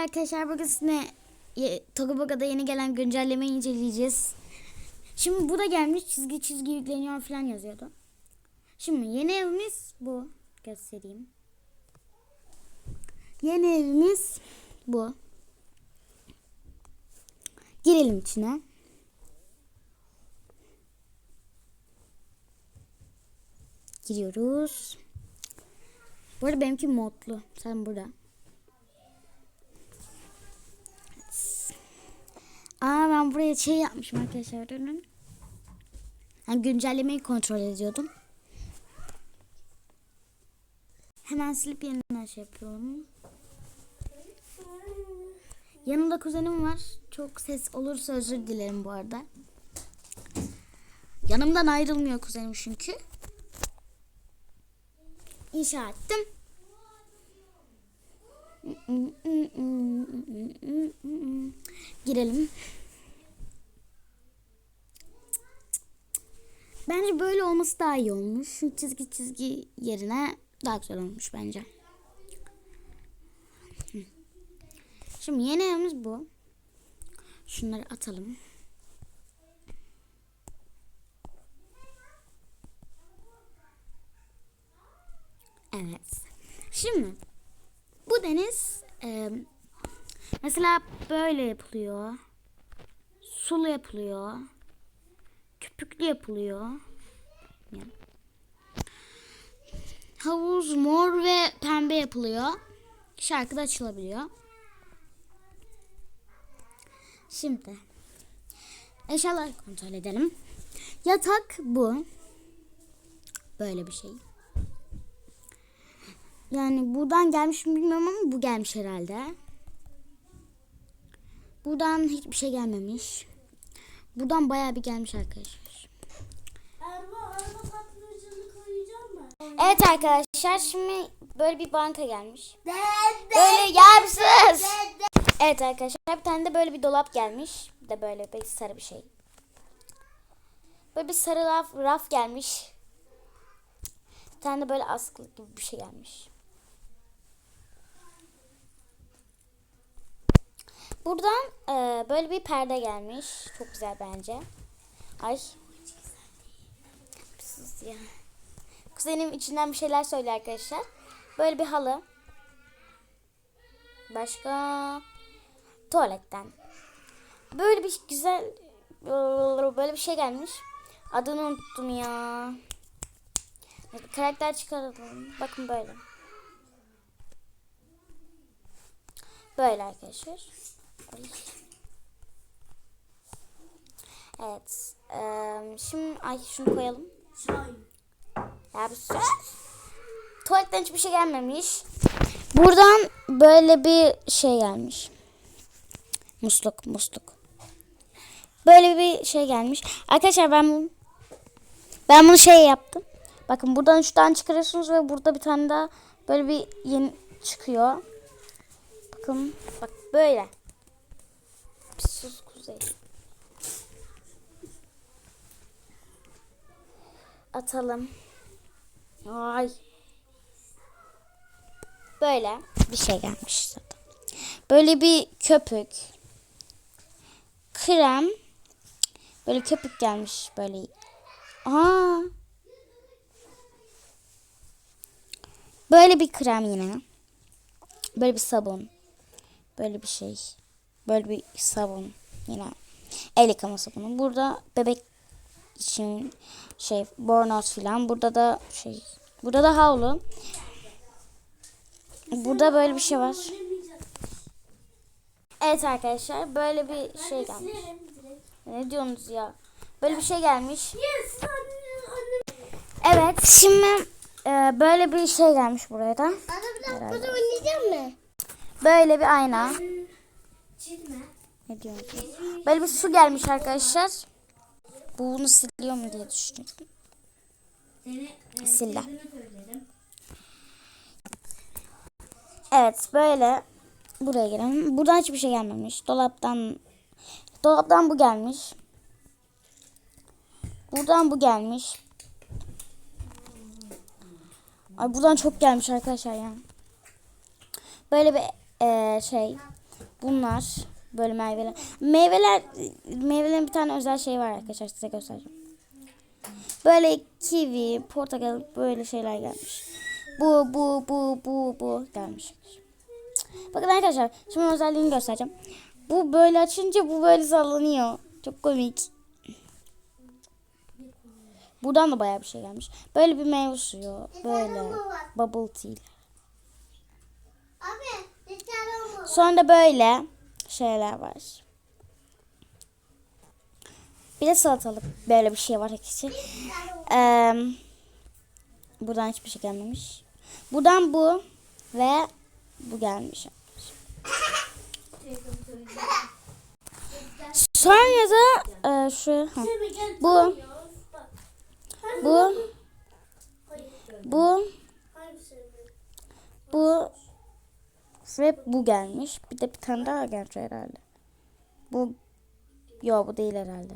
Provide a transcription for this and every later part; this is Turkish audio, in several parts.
arkadaşlar bugün sizinle Togoboga'da yeni gelen güncellemeyi inceleyeceğiz. Şimdi bu da gelmiş çizgi çizgi yükleniyor falan yazıyordu. Şimdi yeni evimiz bu. Göstereyim. Yeni evimiz bu. Girelim içine. Giriyoruz. Bu arada benimki modlu. Sen burada. Aa ben buraya şey yapmışım arkadaşlar. Yani güncellemeyi kontrol ediyordum. Hemen silip yeniden şey yapıyorum. Yanımda kuzenim var. Çok ses olursa özür dilerim bu arada. Yanımdan ayrılmıyor kuzenim çünkü. İnşa ettim. Girelim. Bence böyle olması daha iyi olmuş. Çizgi çizgi yerine daha güzel olmuş bence. Şimdi yeni evimiz bu. Şunları atalım. Evet. Şimdi bu deniz e, mesela böyle yapılıyor. Sulu yapılıyor. Köpüklü yapılıyor. Yani. Havuz mor ve pembe yapılıyor. Şarkıda açılabiliyor. Şimdi eşyaları kontrol edelim. Yatak bu. Böyle bir şey. Yani buradan gelmiş mi bilmiyorum ama bu gelmiş herhalde. Buradan hiçbir şey gelmemiş. Buradan bayağı bir gelmiş arkadaşlar. Evet arkadaşlar şimdi böyle bir banka gelmiş. Böyle yapsız. Evet arkadaşlar bir tane de böyle bir dolap gelmiş. Bir de böyle bir sarı bir şey. Böyle bir sarı raf, raf gelmiş. Bir tane de böyle askılık gibi bir şey gelmiş. Buradan e, böyle bir perde gelmiş. Çok güzel bence. Ay. Sus ya. Kuzenim içinden bir şeyler söylüyor arkadaşlar. Böyle bir halı. Başka tuvaletten. Böyle bir güzel böyle bir şey gelmiş. Adını unuttum ya. Karakter çıkaralım. Bakın böyle. Böyle arkadaşlar. Evet. eee, şimdi ay şunu koyalım. Ya bir sus. Tuvaletten hiçbir şey gelmemiş. Buradan böyle bir şey gelmiş. Musluk, musluk. Böyle bir şey gelmiş. Arkadaşlar ben ben bunu şey yaptım. Bakın buradan üç tane çıkarıyorsunuz ve burada bir tane daha böyle bir yeni çıkıyor. Bakın bak böyle. Kuzey. Atalım. Ay. Böyle bir şey gelmiş zaten. Böyle bir köpük. Krem. Böyle köpük gelmiş böyle. Aa. Böyle bir krem yine. Böyle bir sabun. Böyle bir şey. Böyle bir sabun yine. El yıkama sabunu. Burada bebek için şey bornoz filan. Burada da şey. Burada da havlu. Burada böyle bir şey var. Evet arkadaşlar böyle bir şey gelmiş. Ne diyorsunuz ya? Böyle bir şey gelmiş. Evet şimdi e, böyle bir şey gelmiş buraya da. Anne bir dakika burada oynayacak mı? Böyle bir ayna. Çizme. Ne diyorsunuz? Böyle bir su gelmiş arkadaşlar. Bu bunu siliyor mu diye düşünüyorum. Silla. Evet böyle buraya girelim. Buradan hiçbir şey gelmemiş. Dolaptan dolaptan bu gelmiş. Buradan bu gelmiş. Ay buradan çok gelmiş arkadaşlar ya. Böyle bir eee, şey Bunlar böyle meyveler. Meyveler meyvelerin bir tane özel şey var arkadaşlar size göstereceğim. Böyle kivi, portakal böyle şeyler gelmiş. Bu bu bu bu bu gelmiş. Bakın arkadaşlar şimdi özelliğini göstereceğim. Bu böyle açınca bu böyle sallanıyor. Çok komik. Buradan da bayağı bir şey gelmiş. Böyle bir meyve suyu. Böyle bubble tea. Sonra da böyle şeyler var. Bir de salatalık böyle bir şey var ikisi. Ee, buradan hiçbir şey gelmemiş. Buradan bu ve bu gelmiş. Sonra da e, şu ha, bu bu bu bu ve bu gelmiş. Bir de bir tane daha gelmiş herhalde. Bu yok bu değil herhalde.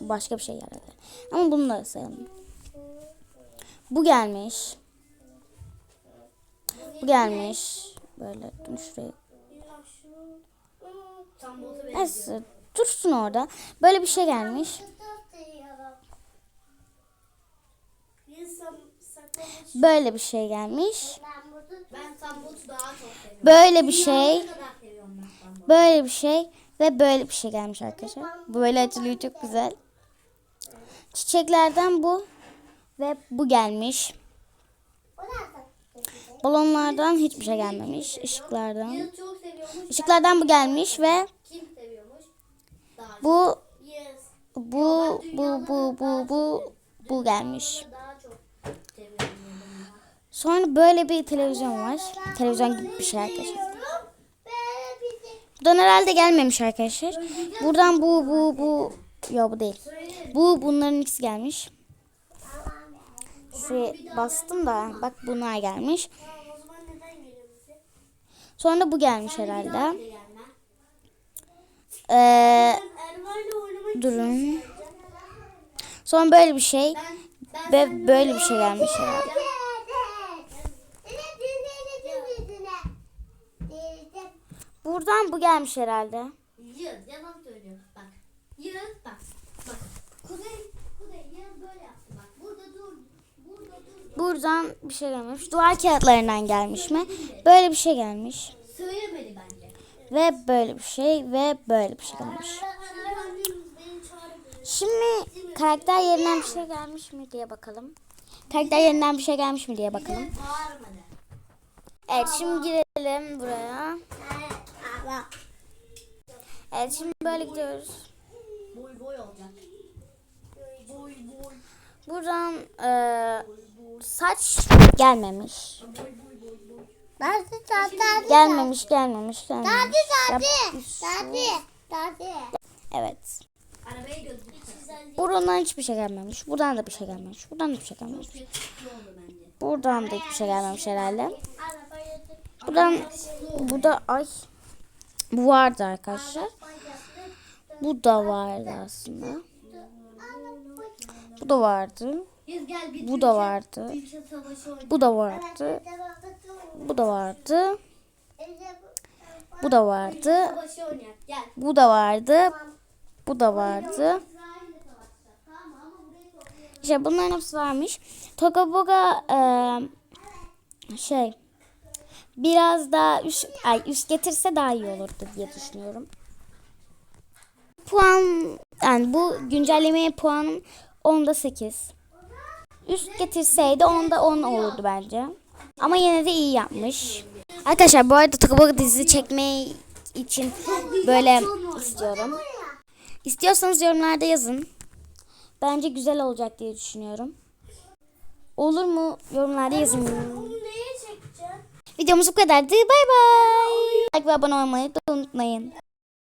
Başka bir şey herhalde. Ama da sayalım. Bu gelmiş. Bu gelmiş. Böyle dur şuraya. Neyse dursun orada. Böyle bir şey gelmiş. Böyle bir şey gelmiş. Ben sambotu daha çok seviyorum. Böyle bir şey. Böyle bir şey ve böyle bir şey gelmiş arkadaşlar. Böyle açılıyor çok güzel. Çiçeklerden bu ve bu gelmiş. Balonlardan hiçbir şey gelmemiş. Işıklardan. Işıklardan bu gelmiş ve bu bu bu bu bu bu bu gelmiş. Sonra böyle bir televizyon var. Televizyon gibi bir şey arkadaşlar. Buradan herhalde gelmemiş arkadaşlar. Buradan bu bu bu yok bu değil. Bu bunların ikisi gelmiş. Şuraya bastım da bak bunlar gelmiş. Sonra bu gelmiş herhalde. Ee, durun. Sonra böyle bir şey ve böyle bir şey gelmiş herhalde. Buradan bu gelmiş herhalde. Yağız yalan söylüyor. Bak. Yağız bak. Bak. Kuzey. Kuzey Yağız böyle yaptı. Bak. Burada dur. Burada dur. Buradan bir şey gelmiş. Duvar kağıtlarından gelmiş mi? Böyle bir şey gelmiş. Söylemedi bence. Ve böyle bir şey ve böyle bir şey gelmiş. Şimdi karakter yerinden bir şey gelmiş mi diye bakalım. Karakter yerinden bir şey gelmiş mi diye bakalım. Evet şimdi girelim buraya. Evet şimdi böyle gidiyoruz. Boy boy olacak. Boy boy. Buradan eee, saç gelmemiş. Nerede tadı? Gelmemiş gelmemiş gelmemiş. Tadı Yap- Tadı. Evet. Arabaya gözlük. Güzel Buradan hiçbir şey gelmemiş. Buradan da bir şey gelmemiş. Buradan da bir şey gelmemiş. Buradan da hiçbir şey gelmemiş herhalde. Buradan bu da ay bu vardı arkadaşlar. Bu da vardı aslında. Bu da vardı. Bu da vardı. Bu da vardı. Bu da vardı. Bu da vardı. Bu da vardı. Bu da vardı. İşte bunların hepsi varmış. Toga Boga eee, şey biraz daha üst, ay, üst getirse daha iyi olurdu diye düşünüyorum. Puan yani bu güncellemeye puanım 10'da 8. Üst getirseydi 10'da 10 olurdu bence. Ama yine de iyi yapmış. Arkadaşlar bu arada Toga Boga dizisi çekmeyi için böyle istiyorum. İstiyorsanız yorumlarda yazın. Bence güzel olacak diye düşünüyorum. Olur mu? Yorumlarda yazın. Bunu neye çekeceğim? Videomuz bu kadardı. Bay bay. Like ve abone da unutmayın.